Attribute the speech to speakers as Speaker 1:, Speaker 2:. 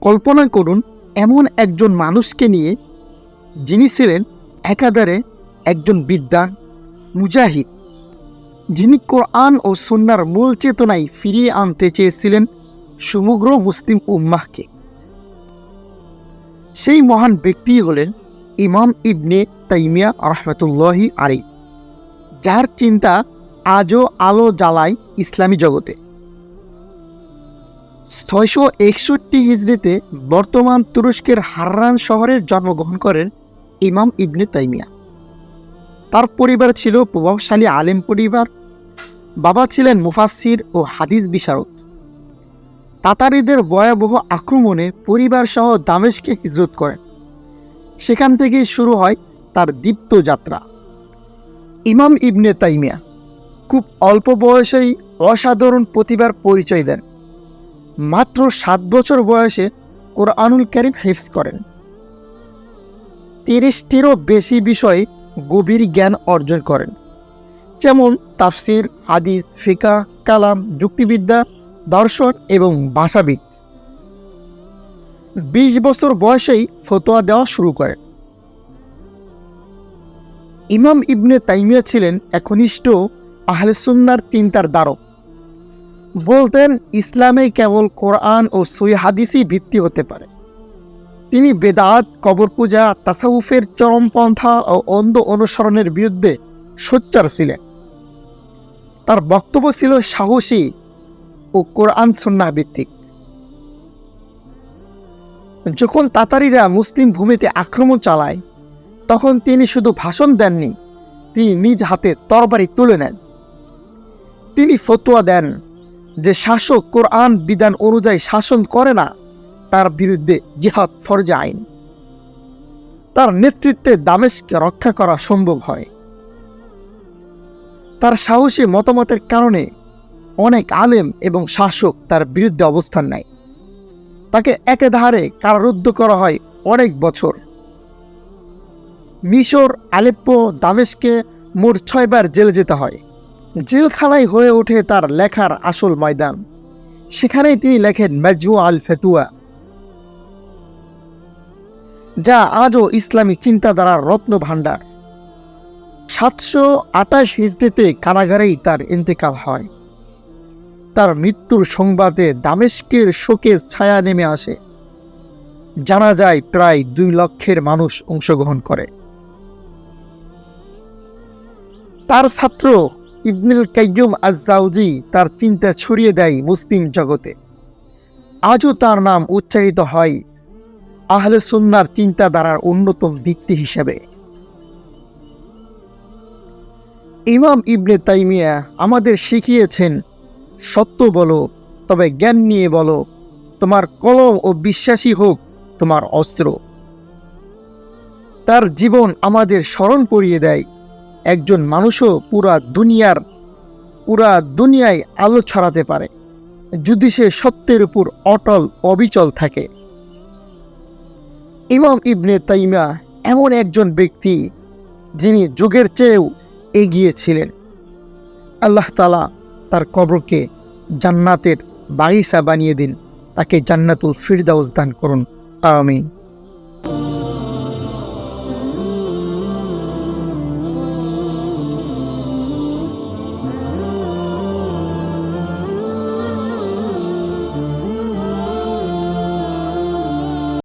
Speaker 1: কল্পনা করুন, এমন একজন মানুষকে নিয়ে যিনি ছিলেন একাধারে একজন বিদ্যান মুজাহিদ, যিনি কোরআন ও সুন্নার মূল চেতনায় ফিরিয়ে আনতে চেয়েছিলেন সমগ্র মুসলিম উম্মাহকে। সেই মহান ব্যক্তি হলেন ইমাম ইবনে তাইমিয়া রহমতুল্লাহি আলী যার চিন্তা আজও আলো জ্বালায় ইসলামী জগতে। ছয়শো একষট্টি হিজড়িতে বর্তমান তুরস্কের হাররান শহরের জন্মগ্রহণ করেন ইমাম ইবনে তাইমিয়া। তার পরিবার ছিল প্রভাবশালী আলেম পরিবার, বাবা ছিলেন মুফাসির ও হাদিস বিশারদ। তাতারিদের ভয়াবহ আক্রমণে পরিবার সহ দামেশকে হিজরত করেন। সেখান থেকেই শুরু হয় তার দীপ্ত যাত্রা। ইমাম ইবনে তাইমিয়া খুব অল্প বয়সেই অসাধারণ প্রতিভার পরিচয় দেন। মাত্র সাত বছর বয়সে কোরআনুল করিম হেফস করেন। তিরিশটিরও বেশি বিষয়ে গভীর জ্ঞান অর্জন করেন। যেমন তাফসির, হাদিস ফিকা কালাম, যুক্তিবিদ্যা, দর্শন এবং ভাষাবিদ। বিশ বছর বয়সেই ফতোয়া দেওয়া শুরু করেন। ইমাম ইবনে তাইমিয়া ছিলেন একনিষ্ঠ আহলেসুন্নার চিন্তার দ্বারক। বলতেন ইসলামে কেবল কোরআন ও সই হাদিসই ভিত্তি হতে পারে। তিনি বেদাত কবর পূজা তাসাউফের চরমপন্থা ও অন্ধ অনুসরণের বিরুদ্ধে সোচ্চার ছিলেন। তার বক্তব্য ছিল সাহসী ও কোরআন সন্না ভিত্তিক। যখন তাতারিরা মুসলিম ভূমিতে আক্রমণ চালায়, তখন তিনি শুধু ভাষণ দেননি, তিনি নিজ হাতে তরবারি তুলে নেন। তিনি ফতোয়া দেন যে শাসক কোরআন বিধান অনুযায়ী শাসন করে না, তার বিরুদ্ধে জিহাদ ফরজে আইন। তার নেতৃত্বে দামেশকে রক্ষা করা সম্ভব হয়। তার সাহসী মতামতের কারণে অনেক আলেম এবং শাসক তার বিরুদ্ধে অবস্থান নেয়। তাকে একেধারে কারারুদ্ধ করা হয় অনেক বছর। মিশর, আলেপ্পো দামেশকে মোট ছয়বার জেলে যেতে হয়। জেলখানায় হয়ে ওঠে তার লেখার আসল ময়দান। সেখানেই তিনি লেখেন মেজমু আল ফেতুয়া, যা আজও ইসলামী চিন্তাধারার রত্ন ভাণ্ডার। সাতশো আঠাশ হিজড়িতে কারাগারেই তার ইন্তেকাল হয়। তার মৃত্যুর সংবাদে দামেস্কের শোকে ছায়া নেমে আসে। জানা যায় প্রায় দুই লক্ষের মানুষ অংশগ্রহণ করে। তার ছাত্র ইবনুল কাইয়ুম আজাউজি তার চিন্তা ছড়িয়ে দেয় মুসলিম জগতে। আজও তার নাম উচ্চারিত হয় আহলে সুন্নার চিন্তাধারার অন্যতম ভিত্তি হিসেবে। ইমাম ইবনে তাইমিয়া আমাদের শিখিয়েছেন, সত্য বলো, তবে জ্ঞান নিয়ে বলো, তোমার কলম ও বিশ্বাসী হোক তোমার অস্ত্র। তার জীবন আমাদের স্মরণ করিয়ে দেয় একজন মানুষও পুরা দুনিয়ার, পুরা দুনিয়ায় আলো ছড়াতে পারে, যদি সে সত্যের উপর অটল, অবিচল থাকে। ইমাম ইবনে তাইমা এমন একজন ব্যক্তি যিনি যুগের চেয়েও এগিয়ে ছিলেন। আল্লাহ তালা তার কবরকে জান্নাতের বাগিচা বানিয়ে দিন, তাকে জান্নাতুল ফিরদাউস দান করুন। আমিন।